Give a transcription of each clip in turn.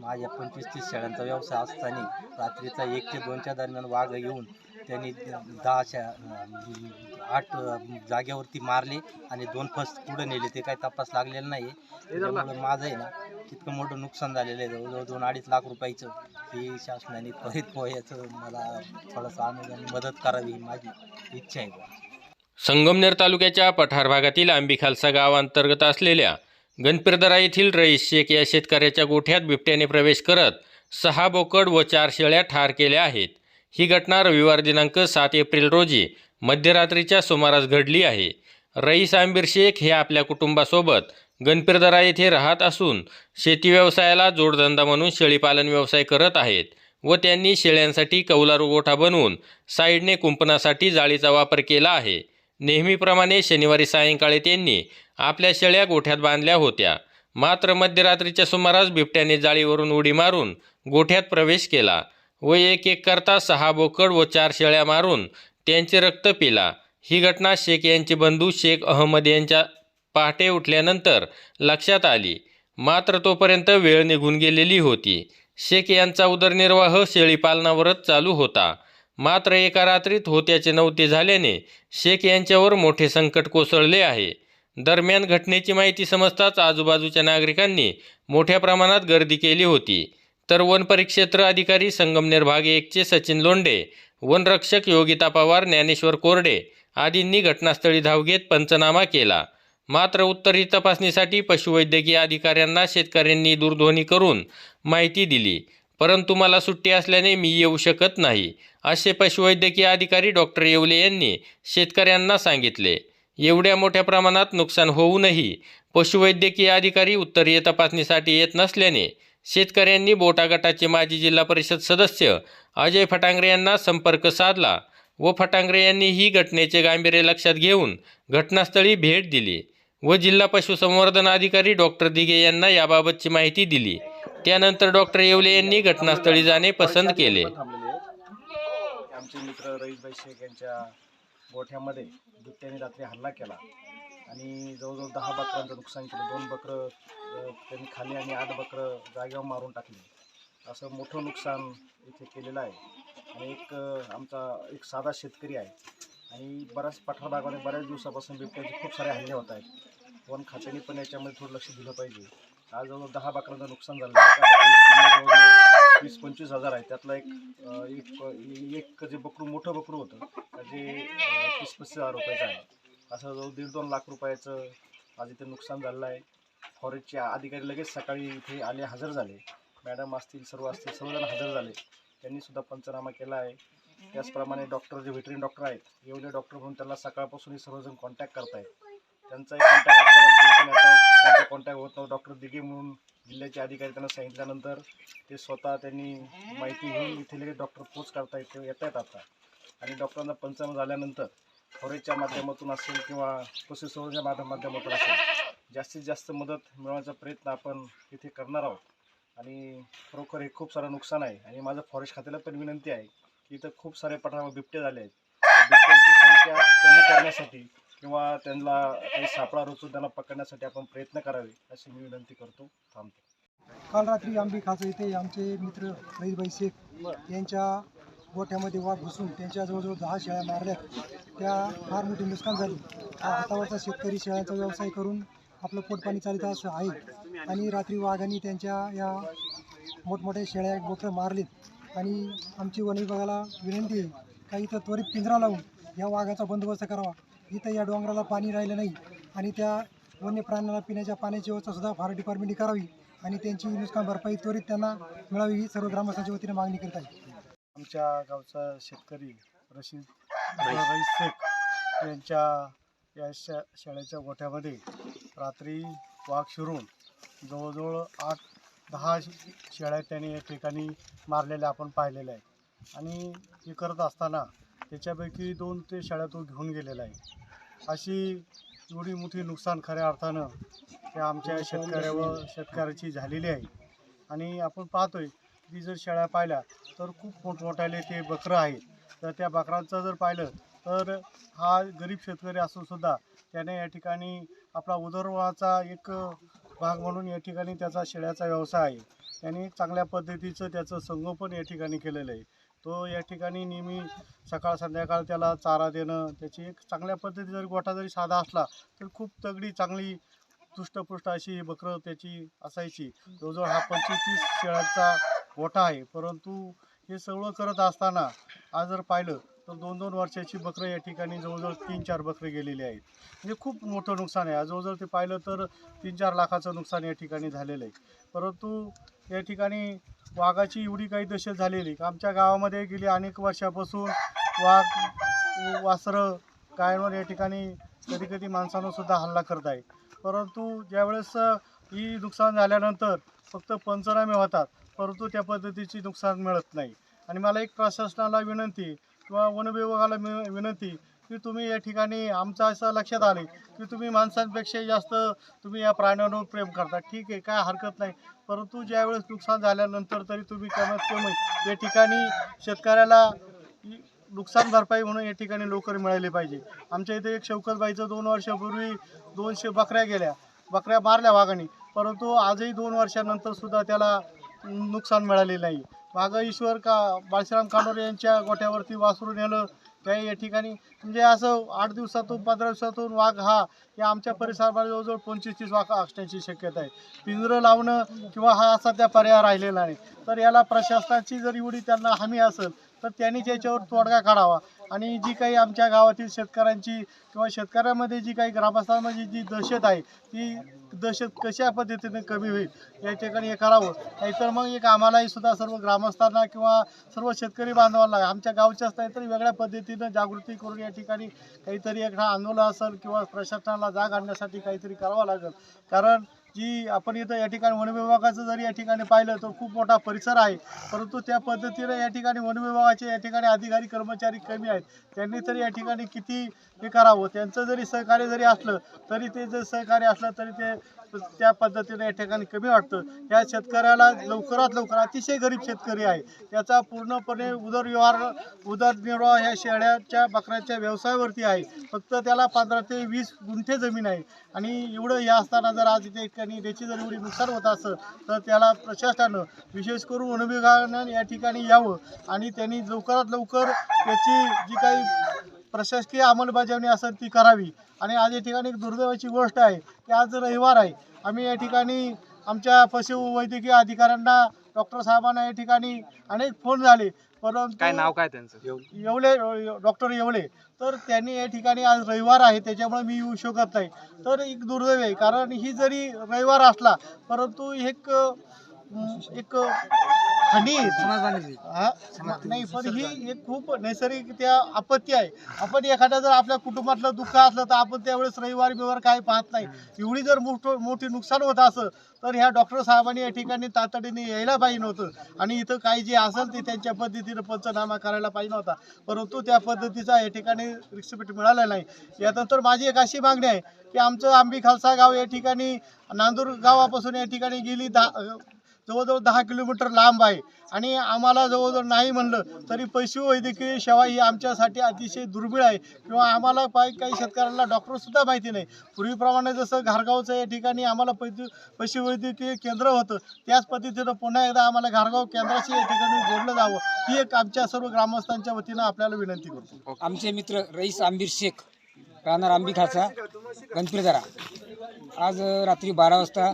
माझ्या पंचवीस तीस शेळ्यांचा व्यवसाय असताना रात्रीचा एक ते दोनच्या दरम्यान वाघ येऊन त्यांनी दहा शा आठ जागेवरती मारले आणि दोन फस पुढे नेले. ते काही तपास लागलेला नाही त्यामुळे माझं आहे ना तितकं मोठं नुकसान झालेलं आहे. जवळजवळ दोन अडीच लाख रुपयाचं हे शासनाने त्वरित पोह्याचं मला थोडंसं अनुदान मदत करावी ही माझी इच्छा आहे. संगमनेर तालुक्याच्या पठार भागातील आंबीखालसा गावांतर्गत असलेल्या गणपिरदरा येथील रईस शेख या शेतकऱ्याच्या गोठ्यात बिबट्याने प्रवेश करत सहा बोकड व चार शेळ्या ठार केल्या आहेत. ही घटना रविवार दिनांक सात एप्रिल रोजी मध्यरात्रीच्या सुमारास घडली आहे. रईस आंबीर शेख हे आपल्या कुटुंबासोबत गणपिरदरा येथे राहत असून शेती व्यवसायाला जोडधंदा म्हणून शेळीपालन व्यवसाय करत आहेत व त्यांनी शेळ्यांसाठी कौलारू गोठा बनवून साईडने कुंपणासाठी जाळीचा वापर केला आहे. नेहमीप्रमाणे शनिवारी सायंकाळी त्यांनी आपल्या शेळ्या गोठ्यात बांधल्या होत्या. मात्र मध्यरात्रीच्या सुमारास बिबट्याने जाळीवरून उडी मारून गोठ्यात प्रवेश केला व एक एक करता सहा बोकड व चार शेळ्या मारून त्यांचे रक्त पिला. ही घटना शेख यांचे बंधू शेख अहमद यांच्या पहाटे उठल्यानंतर लक्षात आली. मात्र तोपर्यंत वेळ निघून गेलेली होती. शेख यांचा उदरनिर्वाह शेळीपालनावरच चालू होता. मात्र एका रात्रीत होत्याचे नव्हते झाल्याने शेख यांच्यावर मोठे संकट कोसळले आहे. दरम्यान घटनेची माहिती समजताच आजूबाजूच्या नागरिकांनी मोठ्या प्रमाणात गर्दी केली होती. तर वन परिक्षेत्र अधिकारी संगमनेर भाग एकचे सचिन लोंडे वनरक्षक योगिता पवार ज्ञानेश्वर कोरडे आदींनी घटनास्थळी धाव घेत पंचनामा केला. मात्र उत्तरी तपासणीसाठी पशुवैद्यकीय अधिकाऱ्यांना शेतकऱ्यांनी दूरध्वनी करून माहिती दिली. परंतु मला सुट्टी असल्याने मी येऊ शकत नाही असे पशुवैद्यकीय अधिकारी डॉक्टर येवले यांनी शेतकऱ्यांना सांगितले. एवढ्या मोठ्या प्रमाणात नुकसान होऊनही पशुवैद्यकीय अधिकारी उत्तरीय तपासणीसाठी येत नसल्याने शेतकऱ्यांनी बोटा गटाचे माजी जिल्हा परिषद सदस्य अजय फटांगरे यांना संपर्क साधला व फटांगरे यांनी ही घटनेचे गांभीर्य लक्षात घेऊन घटनास्थळी भेट दिली व जिल्हा पशुसंवर्धन अधिकारी डॉक्टर दिघे यांना याबाबतची माहिती दिली. त्यानंतर डॉक्टर येवले यांनी घटनास्थळी जाणे पसंत केले. आमचे मित्र रईसभाई शेख यांच्या गोठ्यामध्ये बिबट्याने रात्री हल्ला केला आणि जवळजवळ दहा बकरांचं नुकसान केलं. दोन बकरं त्यांनी खाली आणि आठ बकरं जागेवर मारून टाकली. असं मोठं नुकसान इथे केलेलं आहे. आणि एक आमचा एक साधा शेतकरी आहे. आणि बऱ्याच पठार भागामध्ये बऱ्याच दिवसापासून बिबट्याचे खूप सारे हल्ले होत आहेत. वन खात्याने पण याच्यामध्ये थोडं लक्ष दिलं पाहिजे. आज जवळ दहा बाकरांचं नुकसान झालं. आहे वीस पंचवीस हजार आहे त्यातला एक एक एक जे बकरू मोठं बकरू होतं जे तीस पस्तीस हजार रुपयाचं आहे असं जवळ दीड दोन लाख रुपयाचं आज इथे नुकसान झालेलं आहे. फॉरेस्टचे अधिकारी लगेच सकाळी इथे आले हजर झाले. मॅडम असतील सर्व असतील सर्वजण हजर झाले. त्यांनी सुद्धा पंचनामा केला आहे. त्याचप्रमाणे डॉक्टर जे व्हेटरीन डॉक्टर आहेत एवढे डॉक्टर म्हणून त्यांना सकाळपासून हे सर्वजण कॉन्टॅक्ट करतायत. त्यांचाही कॉन्टॅक्ट त्यांचा कॉन्टॅक्ट होत नव्हता. डॉक्टर दिघे म्हणून जिल्ह्याचे अधिकारी त्यांना सांगितल्यानंतर ते स्वतः त्यांनी माहिती घेऊन इथे लगेच डॉक्टर पोच करता येते येत आहेत आता. आणि डॉक्टरांना पंचनामा झाल्यानंतर फॉरेस्टच्या माध्यमातून असेल किंवा पशुसंवर्धनच्या माध्य माध्यमातून असेल जास्तीत जास्त मदत मिळवण्याचा प्रयत्न आपण इथे करणार आहोत. आणि खरोखर हे खूप सारं नुकसान आहे. आणि माझं फॉरेस्ट खात्याला पण विनंती आहे की इथं खूप सारे पठारावर बिबटे झाले आहेत. बिबट्यांची संख्या कमी करण्यासाठी किंवा त्यांना काही सापळा रचून त्यांना पकडण्यासाठी आपण प्रयत्न करावे अशी मी विनंती करतो. थांबतो. काल रात्री आंबी खाचं इथे आमचे मित्र रईसबाई शेख यांच्या गोठ्यामध्ये वाघ घुसून त्यांच्या जवळजवळ दहा शेळ्या मारल्या. त्या फार मोठी नुकसान झाली. हा हातावरचा शेतकरी शेळ्यांचा व्यवसाय करून आपलं पोटपाणी चालित असं आहे. आणि रात्री वाघांनी त्यांच्या या मोठमोठ्या शेळ्या गोठं मारलीत. आणि आमची वन विभागाला विनंती आहे का इथं त्वरित पिंजरा लावून या वाघाचा बंदोबस्त करावा. इथं या डोंगराला पाणी राहिलं नाही आणि त्या वन्य प्राण्यांना पिण्याच्या पाण्याची व्यवस्थासुद्धा फॉरेस्ट फार डिपार्टमेंटने करावी आणि त्यांची नुकसान भरपाई त्वरित त्यांना मिळावी ही सर्व ग्रामस्थांच्या वतीने मागणी करत आहे. आमच्या गावचा शेतकरी रशीद रईस शेख यांच्या या शा शाळेच्या गोठ्यामध्ये रात्री वाघ शिरून जवळजवळ आठ दहा शेळ्या त्याने या ठिकाणी मारलेल्या आपण पाहिलेल्या आहेत. आणि हे करत असताना त्याच्यापैकी दोन ते शाळेतून तो घेऊन गेलेला आहे. अशी एवढी मोठी नुकसान खऱ्या अर्थानं त्या आमच्या शेतकऱ्यावर शेतकऱ्याची झालेली आहे. आणि आपण पाहतोय की जर शेळ्या पाहिल्या तर खूप मोठमोठ्याले ते बकरं आहेत. तर त्या बकरांचं जर पाहिलं तर हा गरीब शेतकरी असून सुद्धा त्याने या ठिकाणी आपला उदरवाचा एक भाग म्हणून या ठिकाणी त्याचा शेळ्याचा व्यवसाय आहे. त्यांनी चांगल्या पद्धतीचं त्याचं संगोपन या ठिकाणी केलेलं आहे. तो या ठिकाणी नेहमी सकाळ संध्याकाळ त्याला चारा देणं त्याची एक चांगल्या पद्धती जरी गोठा जरी साधा असला तर खूप तगडी चांगली तुष्टपुष्ट अशी बकरं त्याची असायची. जवळजवळ हा पंचवीस शेळ्यांचा गोठा आहे. परंतु हे सगळं करत असताना आज जर पाहिलं तर दोन दोन वर्षाची बकरं या ठिकाणी जवळजवळ तीन चार बकरे गेलेली आहेत. म्हणजे खूप मोठं नुकसान आहे. जवळजवळ ते पाहिलं तर तीन चार लाखाचं नुकसान या ठिकाणी झालेलं आहे. परंतु या ठिकाणी वाघाची एवढी काही दशा झालेली का आमच्या गावामध्ये गेली अनेक वर्षापासून वाघ वासरं गायांवर या ठिकाणी कधी कधी माणसांवरसुद्धा हल्ला करत आहे. परंतु ज्यावेळेस ही नुकसान झाल्यानंतर फक्त पंचनामे होतात परंतु त्या पद्धतीची नुकसान मिळत नाही. आणि मला एक प्रशासनाला विनंती किंवा वन विभागाला विनंती की तुम्ही या ठिकाणी आमचं असं लक्षात आले की तुम्ही माणसांपेक्षा जास्त तुम्ही या प्राण्यांवर प्रेम करता. ठीक आहे काय हरकत नाही. परंतु ज्यावेळेस नुकसान झाल्यानंतर तरी तुम्ही कमीत कमी या ठिकाणी शेतकऱ्याला नुकसान भरपाई म्हणून या ठिकाणी लवकर मिळाली पाहिजे. आमच्या इथे एक शौकतबाईचं दोन वर्षापूर्वी दोनशे बकऱ्या गेल्या. बकऱ्या मारल्या वाघाने. परंतु आजही दोन वर्षानंतर सुद्धा त्याला नुकसान मिळाले नाही. मागं ईश्वर का? बाळशीराम कानोरे यांच्या गोठ्यावरती वासरू नेलं काही या ठिकाणी. म्हणजे असं आठ दिवसातून पंधरा दिवसातून वाघ हा या आमच्या परिसरामध्ये जवळजवळ पंचवीस तीस वाघ असण्याची शक्यता आहे. पिंजरं लावणं किंवा हा सध्या पर्याय राहिलेला नाही. तर याला प्रशासनाची जर एवढी त्यांना हमी असेल तर त्यांनी त्याच्यावर तोडगा काढावा. आणि जी काही आमच्या गावातील शेतकऱ्यांची किंवा शेतकऱ्यामध्ये जी काही ग्रामस्थांमध्ये जी दहशत आहे ती दहशत कशा पद्धतीने कमी होईल या ठिकाणी हे करावं. नाहीतर मग एक आम्हालाही सुद्धा सर्व ग्रामस्थांना किंवा सर्व शेतकरी बांधवांना आमच्या गावच्याच नाही तर वेगळ्या पद्धतीनं जागृती करून या ठिकाणी काहीतरी एक आंदोलन असेल किंवा प्रशासनाला जाग आणण्यासाठी काहीतरी करावं लागेल. कारण जी आपण इथं या ठिकाणी वनविभागाचं जरी या ठिकाणी पाहिलं तर खूप मोठा परिसर आहे. परंतु त्या पद्धतीनं या ठिकाणी वनविभागाचे या ठिकाणी अधिकारी कर्मचारी कमी आहेत. त्यांनी तरी या ठिकाणी किती हे करावं? त्यांचं जरी सहकार्य जरी असलं तरी ते जर सहकार्य असलं तरी ते त्या पद्धतीने या ठिकाणी कमी वाटतं. या शेतकऱ्याला लवकरात लवकर अतिशय गरीब शेतकरी आहे. त्याचा पूर्णपणे उदरव्यवहार उदरनिर्वाह ह्या शेळ्याच्या बकऱ्याच्या व्यवसायावरती आहे. फक्त त्याला पंधरा ते वीस गुंठे जमीन आहे. आणि एवढं हे असताना जर आज इथे ठिकाणी त्याची जर एवढी नुकसान होत असं तर त्याला प्रशासनानं विशेष करून वन विभागानं या ठिकाणी यावं. आणि त्यांनी लवकरात लवकर त्याची जी काही प्रशासकीय अंमलबजावणी असेल ती करावी. आणि आज या ठिकाणी एक दुर्दैवाची गोष्ट आहे की आज रविवार आहे. आम्ही या ठिकाणी आमच्या पशुवैद्यकीय अधिकाऱ्यांना डॉक्टर साहेबांना या ठिकाणी अनेक फोन झाले. परंतु काय नाव काय त्यांचं? येवले डॉक्टर येवले. तर त्यांनी या ठिकाणी आज रविवार आहे त्याच्यामुळे मी येऊ शकत नाही. तर एक दुर्दैव आहे कारण ही जरी रविवार असला परंतु एक एक. हा? नाही पण ही एक खूप नैसर्गिक त्या आपत्ती आहे. आपण एखाद्या जर आपल्या कुटुंबातलं दुःख असलं तर आपण त्यावेळेस रविवार बिवार काय पाहत नाही. एवढी जर मोठं मोठी नुकसान होत असं तर ह्या डॉक्टर साहेबांनी या ठिकाणी तातडीने यायला पाहिजे नव्हतं. आणि इथं काही जे असेल ते त्यांच्या पद्धतीनं पंचनामा करायला पाहिजे नव्हता. परंतु त्या पद्धतीचा या ठिकाणी रिक्सिपीट मिळाला नाही. यानंतर माझी एक अशी मागणी आहे की आमचं आंबी खालसा गाव या ठिकाणी नांदूर गावापासून या ठिकाणी गेली दहा जवळजवळ दहा किलोमीटर लांब आहे. आणि आम्हाला जवळजवळ नाही म्हणलं तरी पशुवैद्यकीय सेवा ही आमच्यासाठी अतिशय दुर्मिळ आहे. किंवा आम्हाला काही काही शेतकऱ्यांना डॉक्टरसुद्धा माहिती नाही. पूर्वीप्रमाणे जसं घारगावचं या ठिकाणी आम्हाला पशु पशुवैद्यकीय केंद्र होतं. त्याच पद्धतीनं पुन्हा एकदा आम्हाला घारगाव केंद्राशी या ठिकाणी जोडलं जावं. ही एक आमच्या सर्व ग्रामस्थांच्या वतीनं आपल्याला विनंती करतो. आमचे मित्र रईस आंबीर शेख राहणार आंबिकाचा खाचा आज रात्री बारा वाजता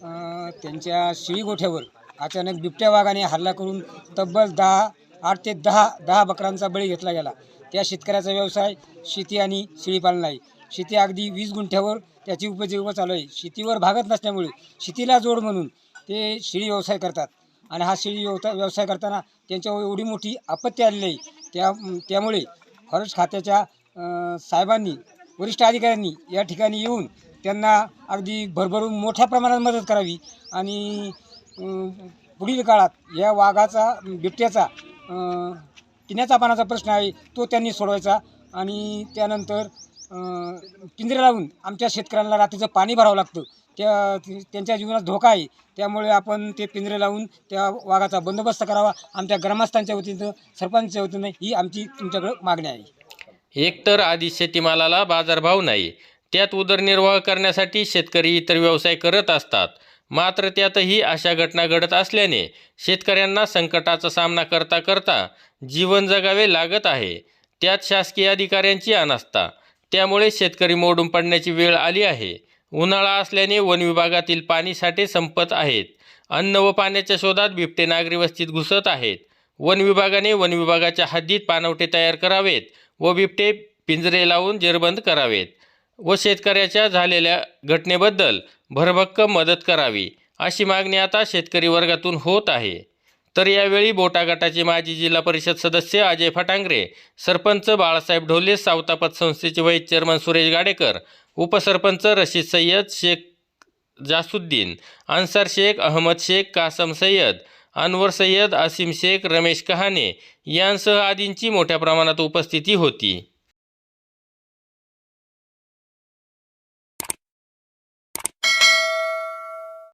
त्यांच्या शिळीगोठ्यावर अचानक बिबट्या वाघाने हल्ला करून तब्बल दहा आठ ते दहा दहा बकरांचा बळी घेतला गेला. त्या शेतकऱ्याचा व्यवसाय शेती आणि शेळीपालन आहे. शेती अगदी वीस गुंठ्यावर त्याची उपजीविका चालू आहे. शेतीवर भागत नसल्यामुळे शेतीला जोड म्हणून ते शेळी व्यवसाय करतात. आणि हा शेळी व्यवसाय व्यवसाय करताना त्यांच्यावर एवढी मोठी आपत्ती आलेली आहे. त्या त्यामुळे फॉरेस्ट खात्याच्या साहेबांनी वरिष्ठ अधिकाऱ्यांनी या ठिकाणी येऊन त्यांना अगदी भरभरून मोठ्या प्रमाणात मदत करावी. आणि पुढील काळात या वाघाचा बिबट्याचा पिण्याचा पाण्याचा प्रश्न आहे तो त्यांनी सोडवायचा. आणि त्यानंतर पिंजरे लावून आमच्या शेतकऱ्यांना रात्रीचं पाणी भरावं लागतं. त्या त्यांच्या जीवनात धोका आहे. त्यामुळे आपण ते पिंजरे लावून त्या वाघाचा बंदोबस्त करावा. आमच्या ग्रामस्थांच्या वतीनं सरपंचच्या वतीनं ही आमची तुमच्याकडं मागणी आहे. एकतर आधी शेतीमालाला बाजारभाव नाही. त्यात उदरनिर्वाह करण्यासाठी शेतकरी इतर व्यवसाय करत असतात. मात्र त्यातही अशा घटना घडत असल्याने शेतकऱ्यांना संकटाचा सामना करता करता जीवन जगावे लागत आहे. त्यात शासकीय अधिकाऱ्यांची अनास्था. त्यामुळे शेतकरी मोडून पडण्याची वेळ आली आहे. उन्हाळा असल्याने वन विभागातील पाणीसाठे संपत आहेत. अन्न व पाण्याच्या शोधात बिबटे नागरी वस्तीत घुसत आहेत. वन विभागाने वन विभागाच्या हद्दीत पाणवठे तयार करावेत व बिबटे पिंजरे लावून जेरबंद करावेत. व शेतकऱ्याच्या झालेल्या घटनेबद्दल भरभक्कम मदत करावी अशी मागणी आता शेतकरी वर्गातून होत आहे. तर यावेळी बोटा गटाचे माजी जिल्हा परिषद सदस्य अजय फटांगरे सरपंच बाळासाहेब ढोले सावतापत संस्थेचे व्हाईस चेअरमन सुरेश गाडेकर उपसरपंच रशीद सय्यद शेख जासुद्दीन अन्सार शेख अहमद शेख कासम सय्यद अनवर सय्यद असीम शेख रमेश कहाणे यांसह आदींची मोठ्या प्रमाणात उपस्थिती होती.